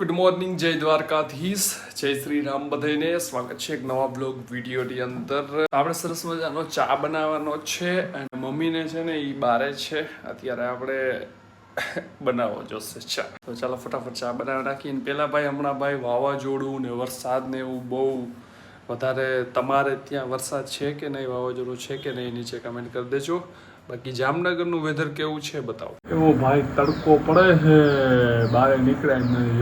Good morning જય દ્વારકાધીશ જય શ્રી રામ બધાઈને સ્વાગત છે એક નવા બ્લોગ વિડીયોની અંદર. આપણે સરસ મજાનો ચા બનાવવાનો છે અને મમ્મીને છે ને એ બારે છે. અત્યારે આપણે બનાવવો જોશે ચા. તો ચાલો ફટાફટ ચા બનાવી નાખીને પેલા ભાઈ, હમણાં ભાઈ વાવાઝોડું ને વરસાદ ને એવું બહુ વધારે તમારે ત્યાં વરસાદ છે કે નહીં, વાવાઝોડું છે કે નહીં, નીચે કમેન્ટ કરી દેજો. બાકી જામનગરનું વેધર કેવું છે બતાવો. એવો ભાઈ તડકો પડે છે, બહાર નીકળાય નહીં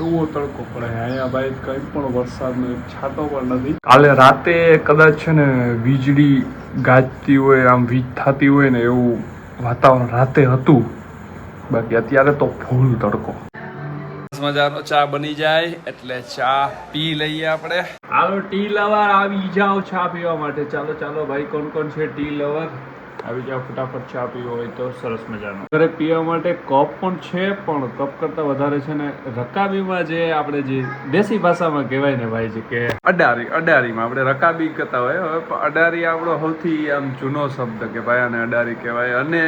એવો તડકો પડે અહીંયા ભાઈ કંઈ પણ વરસાદનો એક છાંટો પણ નથી. કાલે રાતે કદાચ છે ને વીજળી ગાજતી હોય, આમ વીજ થતી હોય ને એવું વાતાવરણ રાતે હતું. બાકી અત્યારે તો ફૂલ તડકો. મજાનો ચા બની જાય એટલે ચા પી લઈએ આપણે. હાલો ટી લવર આવી જાઓ ચા પીવા માટે. ચાલો ચાલો ભાઈ કોણ કોણ છે ટી લવર આવી જાઓ ફટાફટ ચા પીવો હોય તો સરસ મજાનો. ઘરે પીવા માટે કપ પણ છે પણ કપ કરતાં વધારે છે ને રકાબીમાં જે આપણે જે દેશી ભાષામાં કહેવાય ને ભાઈ જે કે અડારી અડારીમાં આપણે રકાબી કરતા હોય હવે અડારી આપણો સૌથી આમ જૂનો શબ્દ કે ભાઈ આને અડારી કહેવાય. અને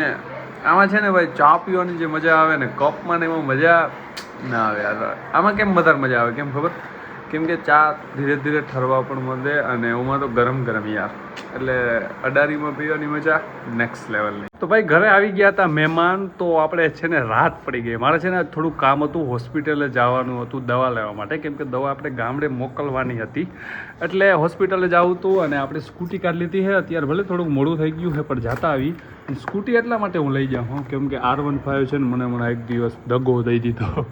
આમાં છે ને ભાઈ ચા પીવાની જે મજા આવે ને કપમાં ને એમાં મજા ના આવે યાર. આમાં કેમ વધારે મજા આવે કેમ ખબર? કેમ કે ચા ધીરે ધીરે ઠરવા પણ મળે અને એમાં તો ગરમ ગરમ યાર. એટલે અડારીમાં પીવાની મજા નેક્સ્ટ લેવલની તો ભાઈ ઘરે આવી ગયા હતા મહેમાન, તો આપણે છે ને રાત પડી ગઈ. મારે છે ને થોડું કામ હતું, હોસ્પિટલે જવાનું હતું દવા લેવા માટે, કેમ કે દવા આપણે ગામડે મોકલવાની હતી. એટલે હોસ્પિટલે જવું હતું અને આપણે સ્કૂટી કાઢી લીધી છે અત્યારે ભલે થોડુંક મોડું થઈ ગયું છે પણ જતા આવી. સ્કૂટી એટલા માટે હું લઈ જાઉં, હું. કેમ કે આર વન ફાઇવ છે ને, મને હમણાં એક દિવસ દગો દઈ દીધો.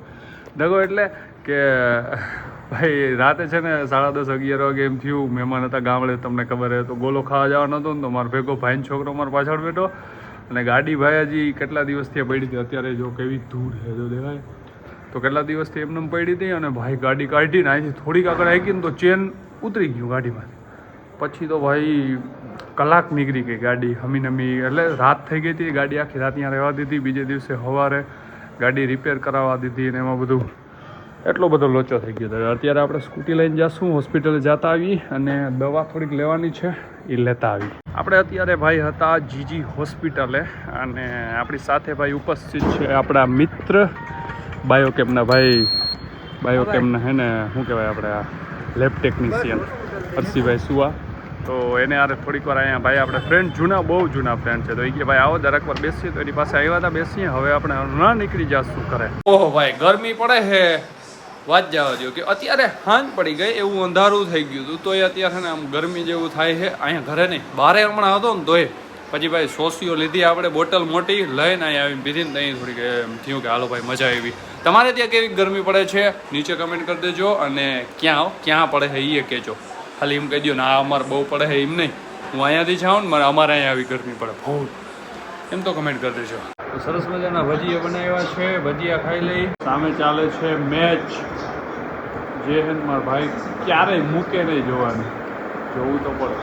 દગો એટલે કે, ભાઈ, રાતે છે ને સાડા દસ, અગિયાર વાગે એમ થયું, મહેમાન હતા ગામડે, તમને ખબર હે, તો ગોલો ખાવા જવાનો હતો ને, તો મારો ભેગો ભાઈનો છોકરો મારો પાછળ બેઠો, અને ગાડી ભાઈ હજી કેટલા દિવસથી પડી હતી? અત્યારે જો કેવી ધૂળ છે, જો દેખાય. તો કેટલા દિવસથી એમને પડી હતી, અને ભાઈ ગાડી કાઢીને અહીંથી થોડીક આગળ આવી ને તો ચેન ઉતરી ગયું ગાડીમાંથી. પછી તો ભાઈ કલાક નીકળી ગઈ ગાડી હમી નમી એટલે રાત થઈ ગઈ હતી, ગાડી આખી રાત ત્યાં રહેવા દીધી, બીજે દિવસે સવારે ગાડી રિપેર કરાવવા દીધી અને એમાં બધું એટલો બધો લોચો થઈ ગયો હતો અત્યારે આપણે સ્કૂટી લઈને જઈશું હોસ્પિટલે જતા આવી અને દવા થોડીક લેવાની છે, એ લેતા આવી આપણે અત્યારે ભાઈ હતા જીજી હોસ્પિટલે અને આપણી સાથે ભાઈ ઉપસ્થિત છે આપણા મિત્ર બાયોકેમના ભાઈ. બાયોકેમના હે ને, શું કહેવાય આપણે લેબ ટેકનિશિયન હર્ષિભાઈ સુવા. તો એને આરે થોડીક વાર અહીંયા ભાઈ આપણે ફ્રેન્ડ જૂના, બહુ જૂના ફ્રેન્ડ છે. તો એ કે ભાઈ આવો દરેક વાર બેસીએ તો એની પાસે આવ્યા હતા, બેસીએ. હવે આપણે ના નીકળી જશું કરે. ઓહો ભાઈ, ગરમી પડે હે. વાત જવા દો કે અત્યારે હાંજ પડી ગઈ, એવું અંધારું થઈ ગયું હતું. તોય અત્યારે ને આમ ગરમી જેવું થાય છે. અહીંયા ઘરે નહીં, બારે હમણાં હતો ને તોય. પછી ભાઈ સોસીઓ લીધી, આપણે બોટલ મોટી લઈને અહીંયા આવીને પીધી ને ત્યાં થોડીક એમ થયું કે હાલો ભાઈ, મજા આવી. તમારે ત્યાં કેવી ગરમી પડે છે? નીચે કમેન્ટ કરી દેજો અને ક્યાં ક્યાં પડે છે એ કહેજો. ખાલી એમ કહી દો ને આ અમારે બહુ પડે છે એમ નહીં. હું અહીંયાથી જાઉં ને મારે અમારે અહીંયા આવી ગરમી પડે. બહુ એમ તો કમેન્ટ કરી દેજો. તો સરસ મજાના ભજીયા બનાવ્યા છે ભજીયા ખાઈ લઈ. સામે ચાલે છે મેચ જે હે મારા ભાઈ. ક્યારેય મૂકે નહીં જોવાનું. જોવું તો પડે.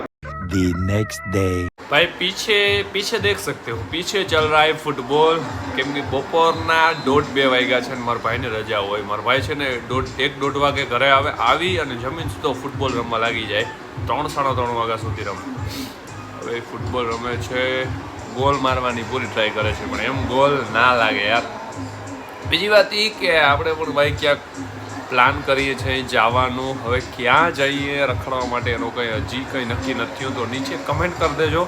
The next day. भाई पीछे पीछे देख सकते हो पीछे चल रहा है फुटबॉल કેમ કે બપોરના દોઢ બે વાગ્યા છે ને મારા ભાઈને રજા હોય મારા ભાઈ છે ને દોઢ એક દોઢ વાગે ઘરે આવે આવી અને જમીન સીધો ફૂટબોલ રમવા લાગી જાય ત્રણ સાડા ત્રણ વાગ્યા સુધી રમે હવે એ ફૂટબોલ રમે છે ગોલ મારવાની પૂરી ટ્રાય કરે છે પણ એમ ગોલ ના લાગે યાર બીજી વાત એ કે આપણે પણ ભાઈ ક્યાંક પ્લાન કરીએ છીએ જવાનું. હવે ક્યાં જઈએ, રખડવા માટે એનો કંઈ હજી કંઈ નક્કી નથી તો નીચે કમેન્ટ કરી દેજો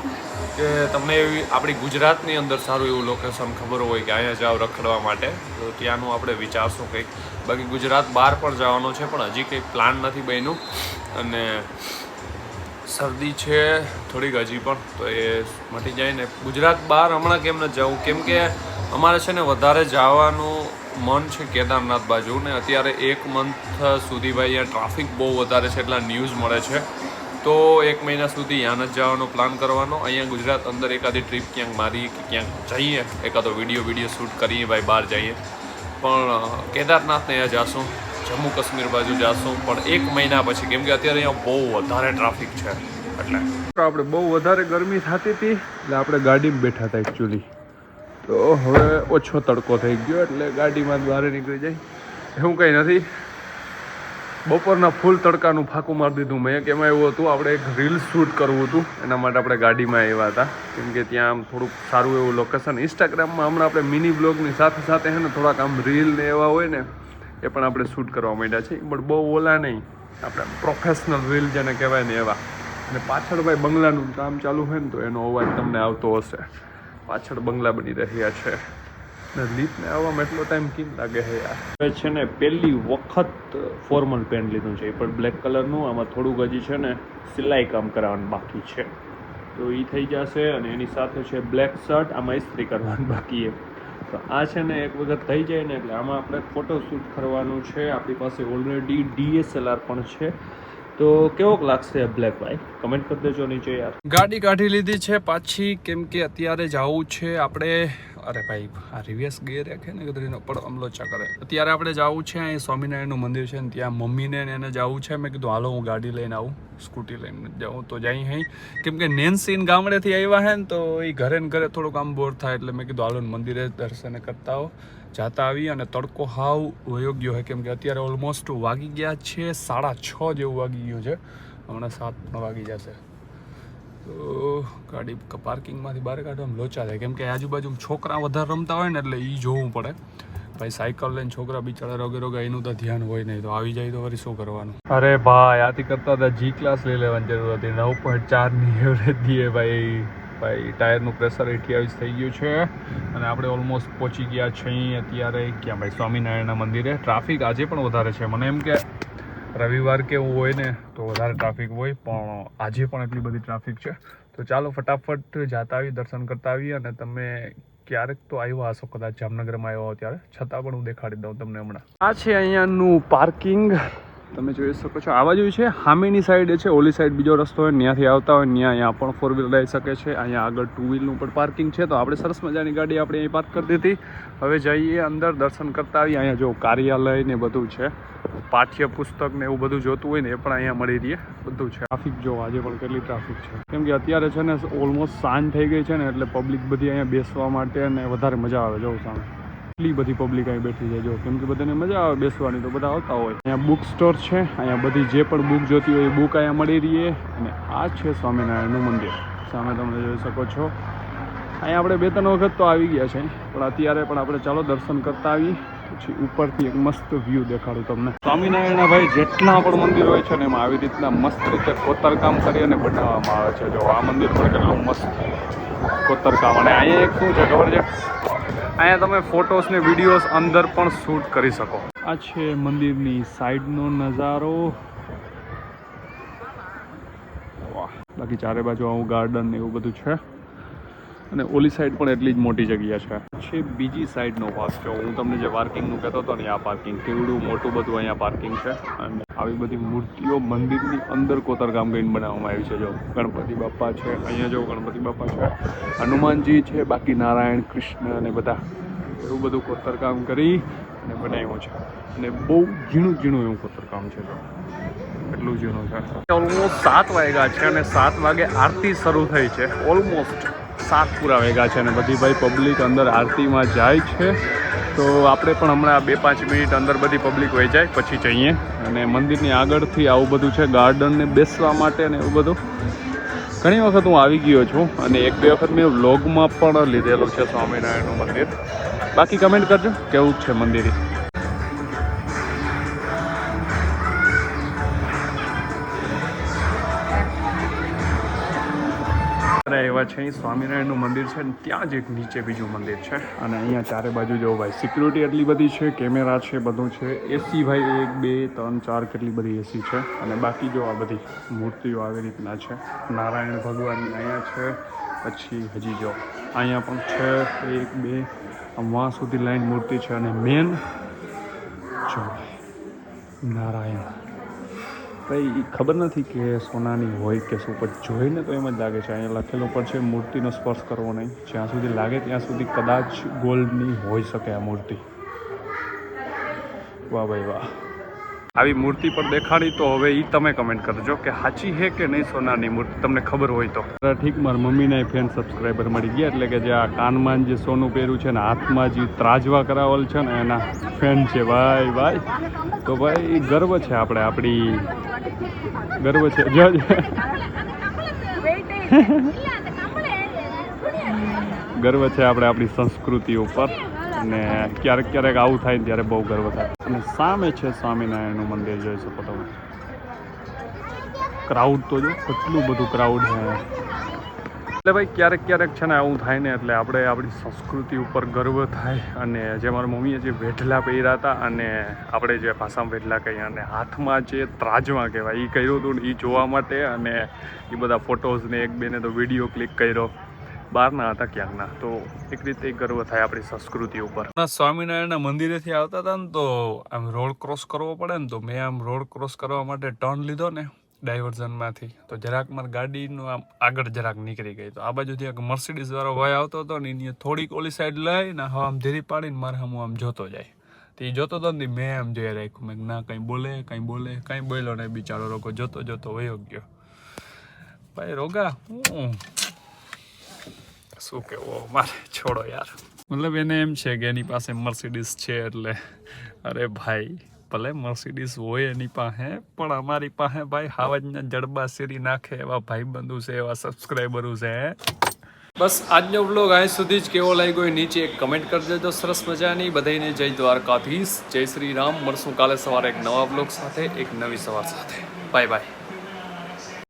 કે તમને એવી આપણી ગુજરાતની અંદર સારું એવું લોકેશન ખબર હોય કે અહીંયા જાઓ રખડવા માટે. તો ત્યાંનું આપણે વિચારશું કંઈક. બાકી ગુજરાત બહાર પણ જવાનું છે, પણ હજી કંઈ પ્લાન નથી બન્યું. અને શરદી છે, થોડીક હજી પણ, તો એ મટી જાય ને. ગુજરાત બહાર હમણાં કેમ ન જવું? કેમ કે અમારે છે ને વધારે જવાનું મન છે કેદારનાથ બાજુ ને અત્યારે એક મંથ સુધી ભાઈ અહીંયા ટ્રાફિક બહુ વધારે છે એટલા ન્યૂઝ મળે છે. તો એક મહિના સુધી યાન જ જવાનો પ્લાન કરવાનો. અહીંયા ગુજરાત અંદર એકાદી ટ્રીપ ક્યાંક મારી કે ક્યાંક જઈએ, એકાદો વીડિયો વીડિયો શૂટ કરીએ, ભાઈ બહાર જઈએ. પણ કેદારનાથ ત્યાં જાશું, જમ્મુ કાશ્મીર બાજુ જાશું. પણ એક મહિના પછી, કેમ કે અત્યારે અહીંયા બહુ વધારે ટ્રાફિક છે. એટલે આપણે બહુ વધારે ગરમી થતી હતી, એટલે આપણે ગાડીમાં બેઠા હતા એકચ્યુઅલી તો હવે ઓછો તડકો થઈ ગયો એટલે ગાડીમાં બહાર નીકળી જાય. એવું કંઈ નથી. બપોરના ફૂલ તડકાનું ફાંકું મારી દીધું મેં. કે એમાં એવું હતું, આપણે એક રીલ શૂટ કરવું હતું. એના માટે આપણે ગાડીમાં આવ્યા હતા. કેમ કે ત્યાં આમ થોડુંક સારું એવું લોકેશન ઇન્સ્ટાગ્રામમાં હમણાં આપણે મિની બ્લોગની સાથે સાથે હે ને, થોડાક આમ રીલ ને એવા હોય ને, એ પણ આપણે શૂટ કરવા માંડ્યા છે. બટ બહુ ઓલા નહીં. આપણે પ્રોફેશનલ રીલ જેને કહેવાય ને એવા. અને પાછળ ભાઈ બંગલાનું કામ ચાલુ હોય ને, તો એનો અવાજ તમને આવતો હશે. પાછળ બંગલા બની રહ્યા છે. ને લીપને આવવામાં એટલો ટાઈમ કેમ લાગે છે યાર? છે ને, પહેલી વખત ફોર્મલ પેન્ટ લીધું છે. એ પણ બ્લેક કલરનું આમાં થોડુંક હજી છે ને, સિલાઈ કામ કરાવવાનું બાકી છે. તો એ થઈ જશે અને એની સાથે છે બ્લેક શર્ટ આમાં ઇસ્ત્રી કરવાનું બાકી એ તો આ છે ને એક વખત થઈ જાય ને, એટલે આમાં આપણે ફોટો શૂટ કરવાનું છે. આપણી પાસે ઓલરેડી ડીએસએલઆર પણ છે. તો કેવોક લાગશે બ્લેક ભાઈ કમેન્ટ કરી દેજો નીચે યાર. ગાડી કાઢી લીધી છે પાછી, કેમ કે અત્યારે જવું છે આપણે, અરે ભાઈ, આ રિવર્સ ગેર રાખે ને કદરીનો પણ અમલોચા કરે. અત્યારે આપણે જવું છે, અહીં સ્વામિનારાયણનું મંદિર છે ને ત્યાં મમ્મીને એને જવું છે. મેં કીધું, હાલો, હું ગાડી લઈને આવું સ્કૂટી લઈને જાઉં. તો જઈ અહીં. કેમ કે નેન્સીન ગામડેથી આવ્યા હે ને, તો એ ઘરે ને ઘરે થોડુંક આમ બોર થાય એટલે મેં કીધું, હાલો મંદિરે દર્શન કરતા હો જાતા આવી અને તડકો હાવ વયો ગયો છે. કેમ કે અત્યારે ઓલમોસ્ટ વાગી ગયા છે સાડા છ જેવું વાગી ગયું છે. હમણાં સાત પણ વાગી જશે. તો ગાડી પાર્કિંગમાંથી બહાર કાઢવામાં લોચા થાય. કેમ કે આજુબાજુ છોકરા વધારે રમતા હોય ને એટલે એ જોવું પડે. ભાઈ સાયકલ લઈને છોકરા બિચારા રોગે રોગે, એનું તો ધ્યાન હોય નહીં. તો આવી જાય તો વળી શું કરવાનું? અરે ભાઈ, આથી કરતા હતા જી ક્લાસ લઈ લેવાની જરૂર હતી. નવ પોઈન્ટ ચારની એવરેજ દીએ ભાઈ. ભાઈ, ટાયરનું પ્રેશર અઠ્યાવીસ થઈ ગયું છે. અને આપણે ઓલમોસ્ટ પહોંચી ગયા છે અહીં અત્યારે ક્યાં ભાઈ? સ્વામિનારાયણના મંદિરે. ટ્રાફિક આજે પણ વધારે છે. મને એમ કે રવિવાર કેવું હોય ને, તો વધારે ટ્રાફિક હોય, પણ આજે પણ એટલી બધી ટ્રાફિક છે. તો ચાલો ફટાફટ જાતા આવી દર્શન કરતા આવીએ, અને તમે ક્યારેક તો આવ્યા હશો કદાચ જામનગરમાં આવ્યા ત્યારે. છતાં પણ હું દેખાડી દઉં તમને હમણાં. આ છે અહીંયાનું પાર્કિંગ તમે જોઈ શકો છો. આવા બાજુ છે, હામીની સાઈડ છે, ઓલી સાઈડ બીજો રસ્તો હોય ત્યાંથી આવતા હોય ત્યાં અહીંયા પણ ફોર વ્હીલર લઈ શકે છે. અહીંયા આગળ ટુ વ્હીલનું પણ પાર્કિંગ છે, તો આપણે સરસ મજાની ગાડી આપણે અહીં પાર્ક કરી દીધી. હવે જઈએ અંદર, દર્શન કરતા આવીએ. અહીંયા જો કાર્યાલય ને બધું છે પાઠ્ય પુસ્તક ને એવું બધું જોતું હોય ને એ પણ અહીંયા મળી રહીએ બધું છે. ટ્રાફિક જો આજે પણ કેટલી ટ્રાફિક છે. કેમ કે અત્યારે છે ને ઓલમોસ્ટ સાંજ થઈ ગઈ છે ને, એટલે પબ્લિક બધી અહીંયા બેસવા માટે અને વધારે મજા આવે જો સામે. એટલી બધી પબ્લિક અહીં બેઠી જાય જો કેમ કે બધાને મજા આવે બેસવાની, તો બધા આવતા હોય. અહીંયા બુક સ્ટોર છે. અહીંયા બધી જે પણ બુક જોતી હોય એ બુક અહીંયા મળી રહીએ અને આ છે સ્વામિનારાયણનું મંદિર. સામે તમે જોઈ શકો છો. અહીંયા આપણે બે ત્રણ વખત તો આવી ગયા છે પણ અત્યારે પણ આપણે ચાલો દર્શન કરતા આવી પછી ઉપરથી એક મસ્ત વ્યૂ દેખાડું તમને. સ્વામિનારાયણના ભાઈ જેટલા પણ મંદિર હોય છે ને એમાં આવી રીતના મસ્ત રીતે કોતરકામ કરી અને બનાવવામાં આવે છે. જો આ મંદિર પણ કેટલું મસ્ત કોતરકામ. અને અહીંયા એક શું છે ખબર છે? અહીંયા તમે ફોટોસ ને વિડીયોઝ અંદર પણ શૂટ કરી શકો. આ છે મંદિરની સાઈડનો નજારો. વાહ. બાકી ચારે બાજુ આવું ગાર્ડન ને એવું બધું છે. અને ઓલી સાઈડ પણ એટલી જ મોટી જગ્યા છે. છે બીજી સાઈડનો ભાગ છે. હું તમને જે પાર્કિંગનું કહેતો હતો ને, આ પાર્કિંગ કેવડું મોટું બધું અહીંયા પાર્કિંગ છે. અને આવી બધી મૂર્તિઓ મંદિરની અંદર કોતરકામ કરીને બનાવવામાં આવી છે. જો ગણપતિ બાપા છે, અહીંયા જો ગણપતિ બાપા છે, હનુમાનજી છે, બાકી નારાયણ, કૃષ્ણ અને બધા એવું બધું કોતરકામ કરી અને બનાવ્યું છે. અને બહુ ઝીણું ઝીણું એવું કોતરકામ છે. જો એટલું ઝીણું છે. ઓલમોસ્ટ સાત વાગ્યા છે અને સાત વાગે આરતી શરૂ થઈ છે. ઓલમોસ્ટ. સાત પૂરા વાગ્યા છે અને બધી ભાઈ પબ્લિક અંદર આરતીમાં જાય છે. તો આપણે પણ હમણાં બે પાંચ મિનિટ અંદર બધી પબ્લિક વહી જાય, પછી જઈએ. અને મંદિરની આગળથી આવું બધું છે ગાર્ડનને બેસવા માટે ને એવું બધું. ઘણી વખત હું આવી ગયો છું અને એક બે વખત મેં વ્લોગમાં પણ લીધેલું છે સ્વામિનારાયણનું મંદિર. બાકી કમેન્ટ કરજો, કેવું છે મંદિર? એવા છે, સ્વામિનારાયણનું મંદિર છે અને ત્યાં જ એક નીચે બીજું મંદિર છે. અને અહીંયા ચારે બાજુ જો ભાઈ સિક્યુરિટી એટલી બધી છે કેમેરા છે, બધું છે. એસી ભાઈ એક, બે, ત્રણ, ચાર કેટલી બધી એસી છે. અને બાકી જો આ બધી મૂર્તિઓ આવી રીતના છે. નારાયણ ભગવાનની અહીંયા છે, પછી હજી જો અહીંયા પણ છે, એક, બે વાં સુધી લાઈન મૂર્તિ છે. અને મેન જો નારાયણ. ભાઈ ઈ ખબર નથી કે સોનાની હોય કે શું, પણ જોઈને તો એમ જ લાગે છે. અહીંયા લખેલું પણ છે, મૂર્તિનો સ્પર્શ કરવો નહીં. જ્યાં સુધી લાગે ત્યાં સુધી કદાચ ગોલ્ડની હોઈ શકે આ મૂર્તિ. વાહ ભાઈ વાહ. આવી મૂર્તિ પર દેખાડી તો હવે એ તમે કમેન્ટ કરજો કે સાચી હે કે નહીં સોનાની મૂર્તિ, તમને ખબર હોય તો. ઠીક, મારા મમ્મીને ફેન સબસ્ક્રાઈબર મળી ગયા, એટલે કે જે આ કાનમાં જે સોનું પહેર્યું છે ને, હાથમાં જે ત્રાજવા કરાવેલ છે ને, એના ફેન છે. ભાઈ ભાઈ તો ભાઈ ગર્વ છે આપણે આપણી ગર્વ છે. જો. ગર્વ છે આપણે આપણી સંસ્કૃતિ ઉપર. અને ક્યારેક ક્યારેક આવું થાય ત્યારે બહુ ગર્વ થાય. અને સામે છે સ્વામિનારાયણનું મંદિર, જોઈ શકો તમે. ક્રાઉડ તો જો, કેટલું બધું ક્રાઉડ છે. એટલે ભાઈ ક્યારેક ક્યારેક છે ને આવું થાય ને એટલે આપણે આપણી સંસ્કૃતિ ઉપર ગર્વ થાય અને જે મારા મમ્મીએ જે વેઢલા પહેર્યા હતા અને આપણે જે ભાષામાં વેઢલા કહીએ અને હાથમાં જે ત્રાજવા કહેવાય એ કર્યું હતું ને એ જોવા માટે અને એ બધા ફોટોઝ ને એક બેને તો વીડિયો ક્લિક કર્યો. બહારના હતા ક્યાંકના તો એક રીતે ગર્વ થાય આપણી સંસ્કૃતિ ઉપર. સ્વામિનારાયણના મંદિરેથી આવતા હતા ને તો આમ રોડ ક્રોસ કરવો પડે ને તો મેં આમ રોડ ક્રોસ કરવા માટે ટર્ન લીધો ને ડાયવર્ઝનમાંથી. તો જરાક મારી ગાડીનું આમ આગળ જરાક નીકળી ગઈ. તો આ બાજુથી એક મર્સિડીઝ વાળો ભાઈ આવતો હતો ને એની થોડીક ઓલી સાઈડ લઈને હવે આમ ધીરી પાડીને મારે હું આમ જોતો જાય. તો એ જોતો હતો ને મેં આમ જોઈ રાખ્યું. મેં ના, કંઈ બોલે કંઈ બોલે, કંઈ બોલ્યો નહીં બિચારો. રોગો જોતો જોતો વયો ગયો. ભાઈ રોગા, હું? શું કેવો મારે? છોડો યાર. મતલબ એને એમ છે કે એની પાસે મર્સિડીઝ છે એટલે. અરે ભાઈ. ભલે મર્સિડીઝ હોય એની પાસે, પણ અમારી પાસે ભાઈ હાવજના જડબા સીરી નાખે એવા ભાઈબંધુ છે, એવા સબસ્ક્રાઈબરો છે બસ આજનો વ્લોગ અહીં સુધી જ કેવો લાગ્યો એ નીચે એક કમેન્ટ કરજો તો સરસ મજાની. બધાને જય દ્વારકાધીશ. જય શ્રી રામ. મળશું કાલે સવારે એક નવા વ્લોગ સાથે, એક નવી સવાર સાથે. Bye bye